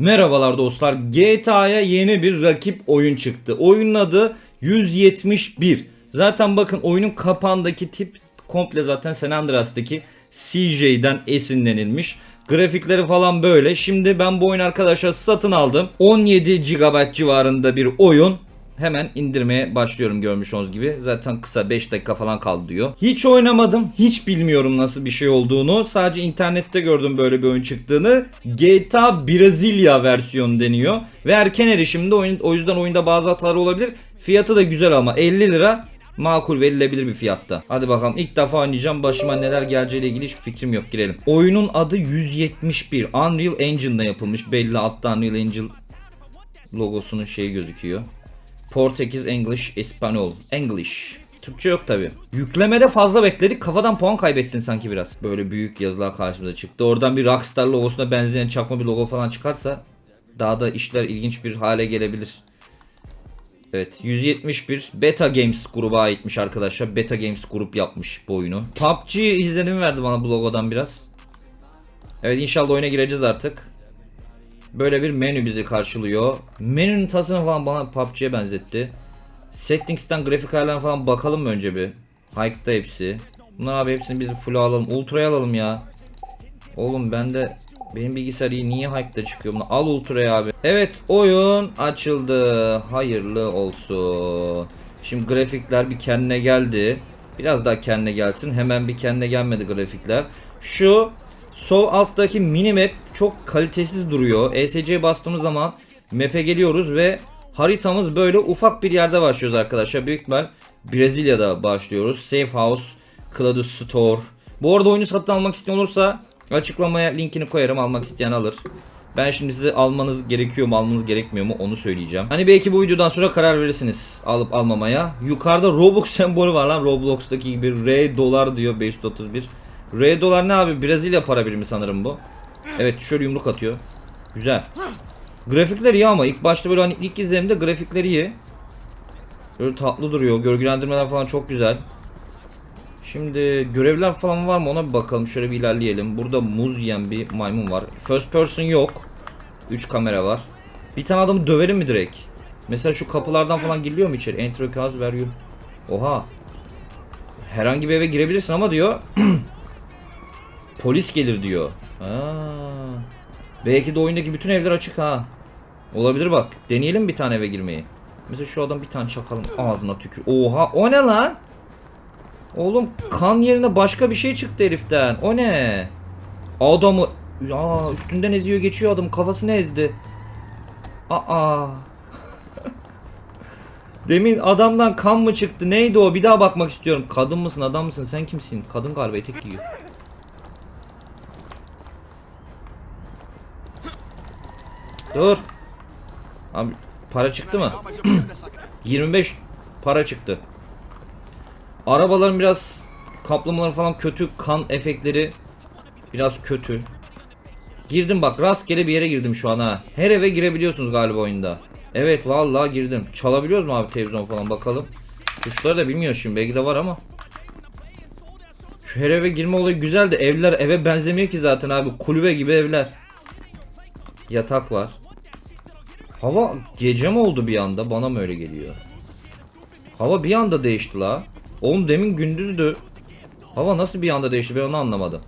Merhabalar dostlar. GTA'ya yeni bir rakip oyun çıktı. Oyunun adı 171. Zaten bakın oyunun kapağındaki tip komple zaten San Andreas'taki CJ'den esinlenilmiş. Grafikleri falan böyle. Şimdi ben bu oyunu arkadaşlar satın aldım. 17 GB civarında bir oyun. Hemen indirmeye başlıyorum görmüş olduğunuz gibi. Zaten kısa 5 dakika falan kaldı diyor. Hiç oynamadım. Hiç bilmiyorum nasıl bir şey olduğunu. Sadece internette gördüm böyle bir oyun çıktığını. GTA Brezilya versiyonu deniyor. Ve erken erişimde oyun, o yüzden oyunda bazı hatalar olabilir. Fiyatı da güzel ama 50 lira makul verilebilir bir fiyatta. Hadi bakalım ilk defa oynayacağım. Başıma neler geleceğiyle ilgili hiç fikrim yok. Girelim. Oyunun adı 171. Unreal Engine'da yapılmış. Belli altta Unreal Engine logosunun şeyi gözüküyor. Portekiz, English, İspanyol. English. Türkçe yok tabi. Yüklemede fazla bekledik. Kafadan puan kaybettin sanki biraz. Böyle büyük yazılar karşımıza çıktı. Oradan bir Rockstar logosuna benzeyen çakma bir logo falan çıkarsa daha da işler ilginç bir hale gelebilir. Evet 171 Beta Games gruba aitmiş arkadaşlar. Beta Games grup yapmış bu oyunu. PUBG izlenimi verdi bana bu logodan biraz. Evet inşallah oyuna gireceğiz artık. Böyle bir menü bizi karşılıyor. Menünün tasarımı falan bana PUBG'ye benzetti. Settings'ten grafik ayarlarına falan bakalım mı önce bir? Hike'da hepsi. Bunlar abi hepsini biz full alalım. Ultra'ya alalım ya. Oğlum ben de benim bilgisayar iyi niye hike'da çıkıyor bunu? Al Ultra'ya abi. Evet oyun açıldı. Hayırlı olsun. Şimdi grafikler bir kendine geldi. Biraz daha kendine gelsin. Hemen bir kendine gelmedi grafikler. Şu sol alttaki minimap çok kalitesiz duruyor. ESC'ye bastığımız zaman map'e geliyoruz ve haritamız böyle ufak bir yerde başlıyoruz arkadaşlar. Büyük ihtimal Brezilya'da başlıyoruz. Safe House, Cladus Store. Bu arada oyunu satın almak isteyen olursa açıklamaya linkini koyarım. Almak isteyen alır. Ben şimdi size almanız gerekiyor mu almanız gerekmiyor mu onu söyleyeceğim. Hani belki bu videodan sonra karar verirsiniz alıp almamaya. Yukarıda Robux sembolü var lan Roblox'taki gibi R dolar diyor 531. R dolar ne abi Brezilya para birimi sanırım bu. Evet şöyle yumruk atıyor. Güzel. Grafikler iyi ama ilk başta böyle hani ilk izlenimde grafikleri iyi. Böyle tatlı duruyor. Gölgelendirmeler falan çok güzel. Şimdi görevler falan var mı ona bir bakalım. Şöyle bir ilerleyelim. Burada muz yiyen bir maymun var. First person yok. 3 kamera var. Bir tane adamı döverim mi direkt? Mesela şu kapılardan falan giriliyor mu içeri? Enter cause where you... Oha. Herhangi bir eve girebilirsin ama diyor. polis gelir diyor. Ha. Belki de oyundaki bütün evler açık ha. Olabilir bak. Deneyelim bir tane eve girmeyi. Mesela şu adam bir tane çakalım ağzına tükür. Oha o ne lan? Oğlum kan yerine başka bir şey çıktı heriften. O ne? Adamı ya üstünden eziyor geçiyor adam kafasını ezdi. Aa. Demin adamdan kan mı çıktı? Neydi o? Bir daha bakmak istiyorum. Kadın mısın, adam mısın? Sen kimsin? Kadın galiba etek giyiyor. Dur. Abi para çıktı mı? 25 para çıktı. Arabaların biraz kaplamaları falan kötü. Kan efektleri biraz kötü. Girdim bak rastgele bir yere girdim şu an ha. Her eve girebiliyorsunuz galiba oyunda. Evet vallahi girdim. Çalabiliyoruz mu abi televizyon falan bakalım. Tuşları da bilmiyor şimdi belki de var ama. Şu her eve girme olayı güzel de evler eve benzemiyor ki zaten abi. Kulübe gibi evler. Yatak var. Hava gece mi oldu bir anda? Bana mı öyle geliyor? Hava bir anda değişti la. Oğlum demin gündüzdü. Hava nasıl bir anda değişti ben onu anlamadım.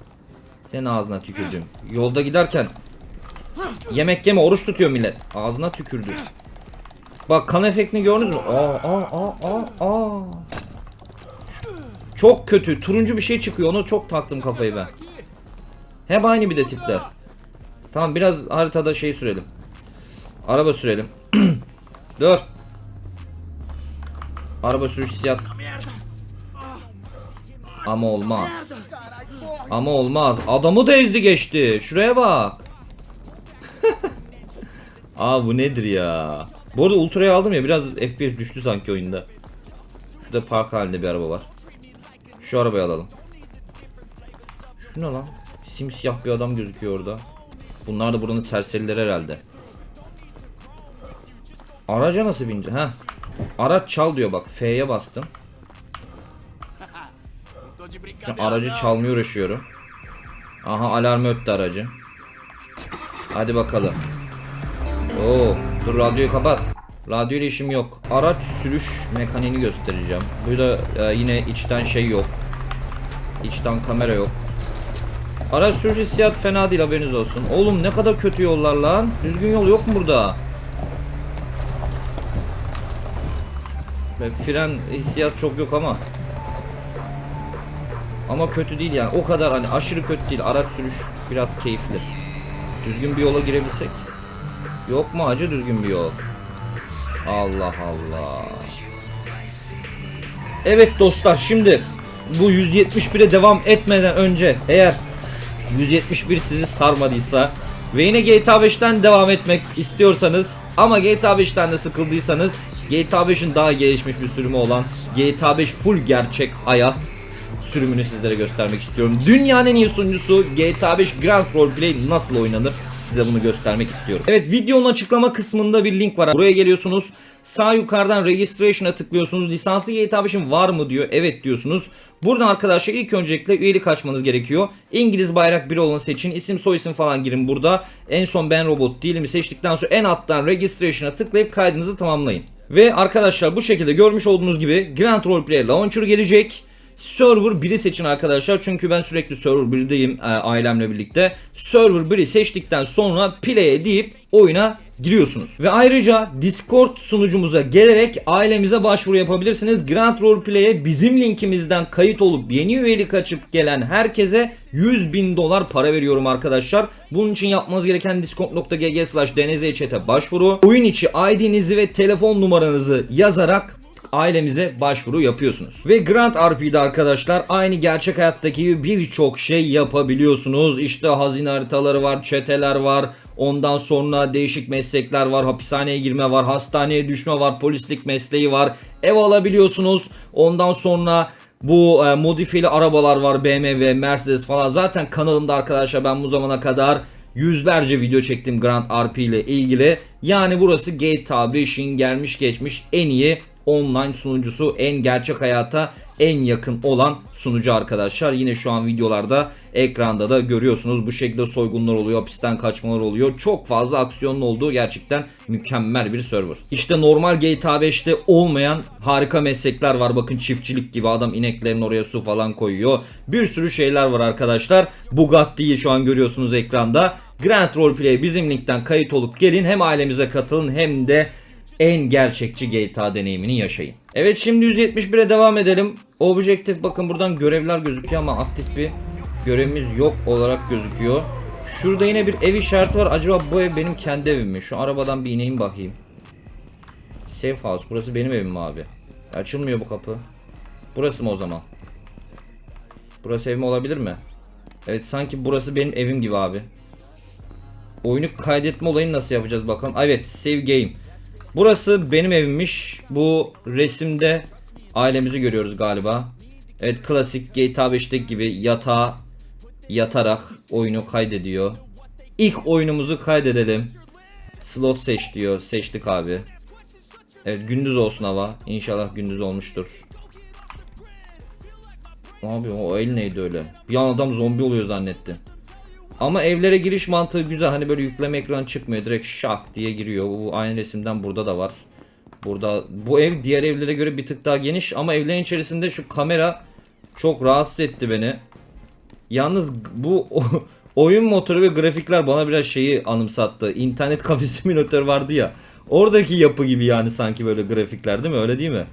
Senin ağzına tükürdüm. Yolda giderken yemek yeme oruç tutuyor millet. Ağzına tükürdü. Bak kan efektini gördünüz mü? Aa aa aa aa aa. Çok kötü. Turuncu bir şey çıkıyor. Onu çok taktım kafayı ben. Hep aynı bir de tipler. Tamam biraz haritada şey sürelim. Araba sürelim. Dur. Araba sürüş hissiyat. Ama olmaz. Ama olmaz. Adamı da ezdi geçti. Şuraya bak. Aa bu nedir ya? Bu arada Ultra'yı aldım ya biraz FPS düştü sanki oyunda. Şurada park halinde bir araba var. Şu arabayı alalım. Şu ne lan? Simsiyah bir adam gözüküyor orada. Bunlar da buranın serserileri herhalde. Araca nasıl bince? Ha. Araç çal diyor bak. F'ye bastım. Şu aracı çalmaya uğraşıyorum. Aha alarmı öttü aracı. Hadi bakalım. Oo, dur radyoyu kapat. Radyo ile işim yok. Araç sürüş mekaniğini göstereceğim. Burada e, yine içten şey yok. İçten kamera yok. Araç sürüş hissiyat fena değil haberiniz olsun. Oğlum ne kadar kötü yollar lan. Düzgün yol yok mu burada? Ve fren hissiyat çok yok ama. Ama kötü değil yani. O kadar hani aşırı kötü değil. Araç sürüş biraz keyifli. Düzgün bir yola girebilsek. Yok mu acı düzgün bir yol? Allah Allah. Evet dostlar şimdi bu 171'e devam etmeden önce eğer 171 sizi sarmadıysa ve yine GTA 5'ten devam etmek istiyorsanız ama GTA 5'ten de sıkıldıysanız GTA 5'in daha gelişmiş bir sürümü olan GTA 5 full gerçek hayat sürümünü sizlere göstermek istiyorum. Dünyanın en iyi sunucusu GTA 5 Grand Roleplay nasıl oynanır? Size bunu göstermek istiyorum. Evet videonun açıklama kısmında bir link var. Buraya geliyorsunuz. Sağ yukarıdan registration'a tıklıyorsunuz. Lisansı GTA 5'in var mı diyor. Evet diyorsunuz. Buradan arkadaşlar ilk öncelikle üyelik açmanız gerekiyor. İngiliz bayrak bir olanı seçin. İsim soyisim falan girin burada. En son ben robot değilimi seçtikten sonra en alttan registration'a tıklayıp kaydınızı tamamlayın. Ve arkadaşlar bu şekilde görmüş olduğunuz gibi Grand Roleplay Launcher gelecek. Server 1'i seçin arkadaşlar çünkü ben sürekli Server 1'deyim e, ailemle birlikte. Server 1'i seçtikten sonra play'e deyip oyuna giriyorsunuz. Ve ayrıca Discord sunucumuza gelerek ailemize başvuru yapabilirsiniz. Grand Roleplay'e bizim linkimizden kayıt olup yeni üyelik açıp gelen herkese 100 bin dolar para veriyorum arkadaşlar. Bunun için yapmanız gereken discord.gg slash dnzchat'e başvuru. Oyun içi ID'nizi ve telefon numaranızı yazarak ailemize başvuru yapıyorsunuz. Ve Grand RP'de arkadaşlar aynı gerçek hayattaki gibi birçok şey yapabiliyorsunuz. İşte hazine haritaları var, çeteler var. Ondan sonra değişik meslekler var. Hapishaneye girme var, hastaneye düşme var, polislik mesleği var. Ev alabiliyorsunuz. Ondan sonra bu e, modifiyeli arabalar var. BMW, Mercedes falan. Zaten kanalımda arkadaşlar ben bu zamana kadar yüzlerce video çektim Grand RP ile ilgili. Yani burası GTA 5'in gelmiş geçmiş en iyi online sunucusu en gerçek hayata en yakın olan sunucu arkadaşlar. Yine şu an videolarda ekranda da görüyorsunuz bu şekilde soygunlar oluyor, hapisten kaçmalar oluyor. Çok fazla aksiyonlu olduğu gerçekten mükemmel bir server. İşte normal GTA 5'te olmayan harika meslekler var. Bakın çiftçilik gibi adam ineklerin oraya su falan koyuyor. Bir sürü şeyler var arkadaşlar. Bugatti'yi şu an görüyorsunuz ekranda. Grand Roleplay bizim linkten kayıt olup gelin. Hem ailemize katılın hem de en gerçekçi GTA deneyimini yaşayın. Evet şimdi 171'e devam edelim. Objektif bakın buradan görevler gözüküyor ama aktif bir görevimiz yok olarak gözüküyor. Şurada yine bir ev işareti var. Acaba bu ev benim kendi evim mi? Şu arabadan bir ineyim bakayım. Safe house. Burası benim evim mi abi? Açılmıyor bu kapı. Burası mı o zaman? Burası evim olabilir mi? Evet sanki burası benim evim gibi abi. Oyunu kaydetme olayını nasıl yapacağız bakalım. Evet save game. Burası benim evimmiş. Bu resimde ailemizi görüyoruz galiba. Evet klasik GTA 5'teki gibi yatağa yatarak oyunu kaydediyor. İlk oyunumuzu kaydedelim. Slot seç diyor. Seçtik abi. Evet gündüz olsun hava. İnşallah gündüz olmuştur. Yapıyor? O el neydi öyle? Bir an adam zombi oluyor zannettim. Ama evlere giriş mantığı güzel. Hani böyle yükleme ekranı çıkmıyor. Direkt şak diye giriyor. Bu aynı resimden burada da var. Burada bu ev diğer evlere göre bir tık daha geniş ama evlerin içerisinde şu kamera çok rahatsız etti beni. Yalnız bu oyun motoru ve grafikler bana biraz şeyi anımsattı. İnternet kafe simülatör vardı ya. Oradaki yapı gibi yani sanki böyle grafikler değil mi? Öyle değil mi?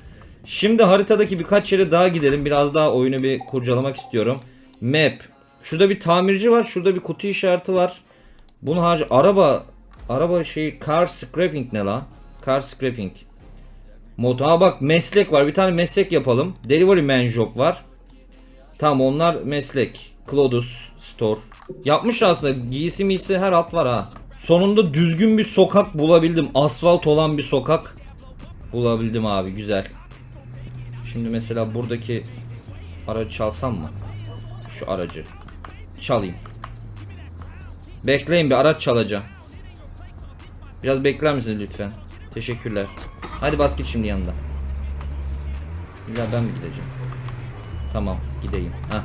Şimdi haritadaki birkaç yere daha gidelim. Biraz daha oyunu bir kurcalamak istiyorum. Map. Şurada bir tamirci var. Şurada bir kutu işareti var. Bunu harcı araba araba şey car scraping ne la? Car scraping. Moto ha bak meslek var. Bir tane meslek yapalım. Delivery man job var. Tamam onlar meslek. Clodus store. Yapmış aslında giysi miysi her alt var ha. Sonunda düzgün bir sokak bulabildim. Asfalt olan bir sokak bulabildim abi güzel. Şimdi mesela buradaki aracı çalsam mı? Şu aracı. Çalayım. Bekleyin bir araç çalacağım. Biraz bekler misiniz lütfen? Teşekkürler. Hadi bas git şimdi yanında. Ya ben mi gideceğim? Tamam gideyim. Heh.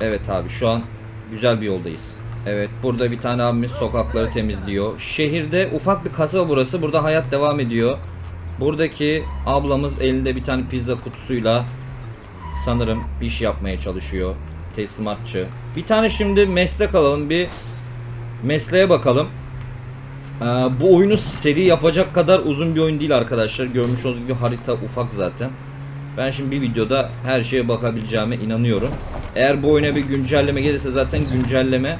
Evet abi şu an güzel bir yoldayız. Evet burada bir tane abimiz sokakları temizliyor. Şehirde ufak bir kasaba burası. Burada hayat devam ediyor. Buradaki ablamız elinde bir tane pizza kutusuyla sanırım bir iş yapmaya çalışıyor. Teslimatçı. Bir tane şimdi meslek alalım. Bir mesleğe bakalım. Ee, bu oyunu seri yapacak kadar uzun bir oyun değil arkadaşlar. Görmüş olduğunuz gibi harita ufak zaten. Ben şimdi bir videoda her şeye bakabileceğime inanıyorum. Eğer bu oyuna bir güncelleme gelirse zaten güncelleme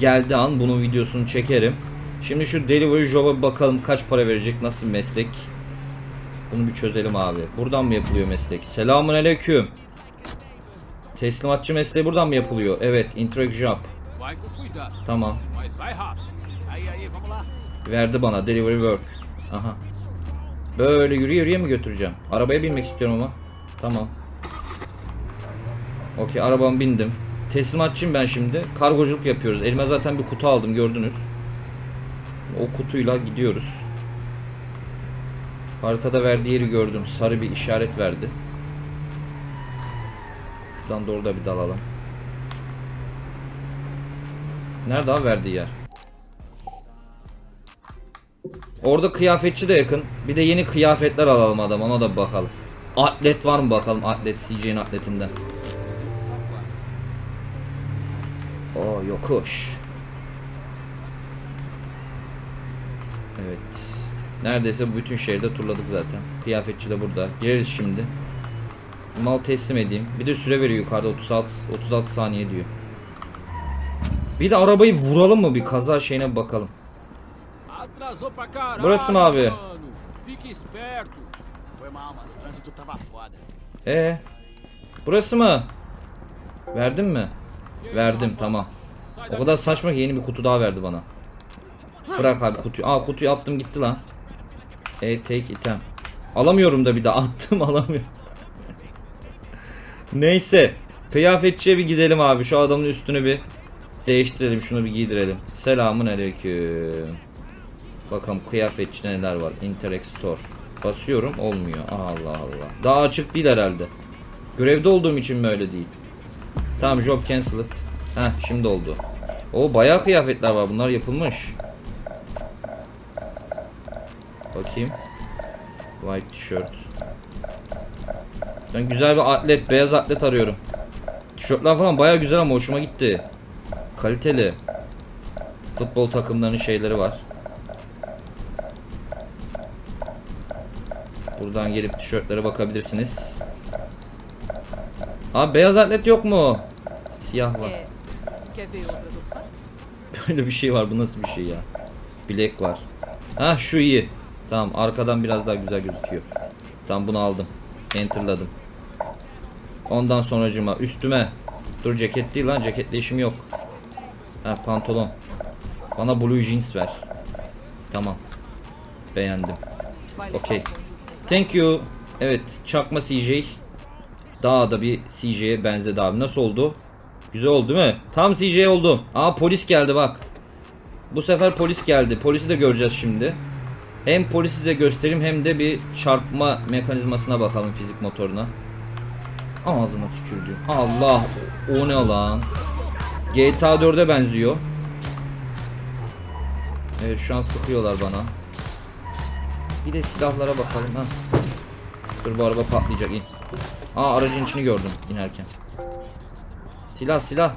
geldi an bunun videosunu çekerim. Şimdi şu delivery job'a bakalım kaç para verecek, nasıl meslek. Bunu bir çözelim abi. Buradan mı yapılıyor meslek? Selamun aleyküm. Teslimatçı mesleği buradan mı yapılıyor? Evet, interact job. Tamam. Verdi bana delivery work. Aha. Böyle yürü yürüye mi götüreceğim? Arabaya binmek istiyorum ama. Tamam. Okey arabama bindim. Teslimatçıyım ben şimdi. Kargoculuk yapıyoruz. Elime zaten bir kutu aldım gördünüz. O kutuyla gidiyoruz. Haritada verdiği yeri gördüm. Sarı bir işaret verdi. Şuradan doğru da bir dalalım. Nerede abi verdiği yer? Orada kıyafetçi de yakın. Bir de yeni kıyafetler alalım adam ona da bakalım. Atlet var mı bakalım atlet CJ'nin atletinden. O yokuş. Evet. Neredeyse bütün şehirde turladık zaten. Kıyafetçi de burada. Gireriz şimdi. Mal teslim edeyim. Bir de süre veriyor yukarıda 36 36 saniye diyor. Bir de arabayı vuralım mı bir kaza şeyine bakalım. Burası mı abi? Ee, burası mı? Verdin mi? Verdim tamam. O kadar saçma ki yeni bir kutu daha verdi bana. Bırak abi kutuyu. Aa kutuyu attım gitti lan. E take item. Alamıyorum da bir daha attım alamıyorum. Neyse. Kıyafetçiye bir gidelim abi. Şu adamın üstünü bir değiştirelim. Şunu bir giydirelim. Selamun aleyküm. Bakalım kıyafetçide neler var. Interact Store. Basıyorum olmuyor. Allah Allah. Daha açık değil herhalde. Görevde olduğum için mi öyle değil? Tamam job canceled. Heh şimdi oldu. O bayağı kıyafetler var. Bunlar yapılmış. Bakayım. White tişört. Ben güzel bir atlet, beyaz atlet arıyorum. Tişörtler falan bayağı güzel ama hoşuma gitti. Kaliteli. Futbol takımlarının şeyleri var. Buradan gelip tişörtlere bakabilirsiniz. Abi beyaz atlet yok mu? Siyah var. Böyle bir şey var. Bu nasıl bir şey ya? Bilek var. Ha şu iyi. Tamam arkadan biraz daha güzel gözüküyor. Tamam bunu aldım. Enterladım. Ondan sonracıma üstüme. Dur ceket değil lan ceketle işim yok. Ha pantolon. Bana blue jeans ver. Tamam. Beğendim. Vai levar Ok. o conjunto completo? Thank you. Evet çakma CJ. Daha da bir CJ'ye benzedi abi. Nasıl oldu? Güzel oldu değil mi? Tam CJ oldu. Aa polis geldi bak. Bu sefer polis geldi. Polisi de göreceğiz şimdi. Hem polisi size göstereyim hem de bir çarpma mekanizmasına bakalım fizik motoruna. Ağzına tükürdü. Allah. O ne lan? GTA 4'e benziyor. Evet şu an sıkıyorlar bana. Bir de silahlara bakalım ha. Dur bu araba patlayacak in. Aa aracın içini gördüm inerken. Silah silah.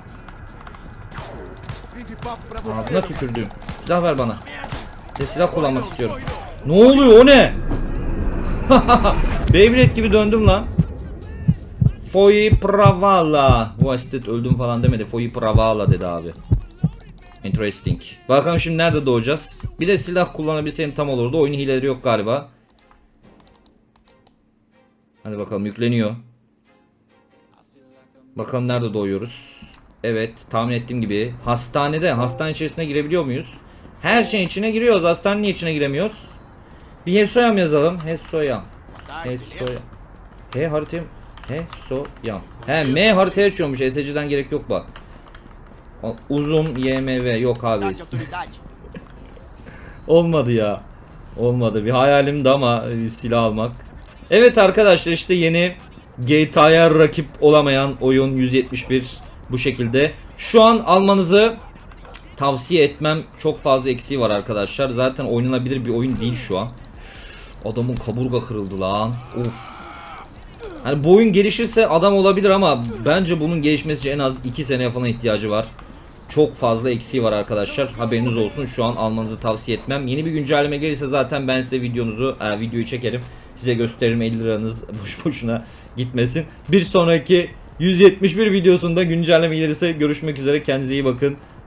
Ağzına tükürdüm. Silah ver bana. De silah kullanmak istiyorum. Ne oluyor o ne? Beyblade gibi döndüm lan. Foi pravala. Wasted öldüm falan demedi. Foi pravala dedi abi. Interesting. Bakalım şimdi nerede doğacağız. Bir de silah kullanabilseydim tam olurdu. Oyun hileleri yok galiba. Hadi bakalım yükleniyor. Bakalım nerede doğuyoruz. Evet tahmin ettiğim gibi hastanede hastane içerisine girebiliyor muyuz? Her şeyin içine giriyoruz. Hastanenin içine giremiyoruz? Bir Hesoyam yazalım. Hesoyam. Hesoyam. He haritayı Hesoyam. He M haritaya açıyormuş. SC'den gerek yok bak. Uzun YMV yok abi. Olmadı ya. Olmadı. Bir hayalimdi ama bir silah almak. Evet arkadaşlar işte yeni GTA'ya rakip olamayan oyun 171 bu şekilde. Şu an almanızı tavsiye etmem çok fazla eksiği var arkadaşlar. Zaten oynanabilir bir oyun değil şu an. Adamın kaburga kırıldı lan. Of. Hani bu oyun gelişirse adam olabilir ama bence bunun gelişmesi için en az 2 seneye falan ihtiyacı var. Çok fazla eksiği var arkadaşlar. Haberiniz olsun. Şu an almanızı tavsiye etmem. Yeni bir güncelleme gelirse zaten ben size videonuzu, e, videoyu çekerim. Size gösteririm 50 liranız boş boşuna gitmesin. Bir sonraki 171 videosunda güncelleme gelirse görüşmek üzere. Kendinize iyi bakın.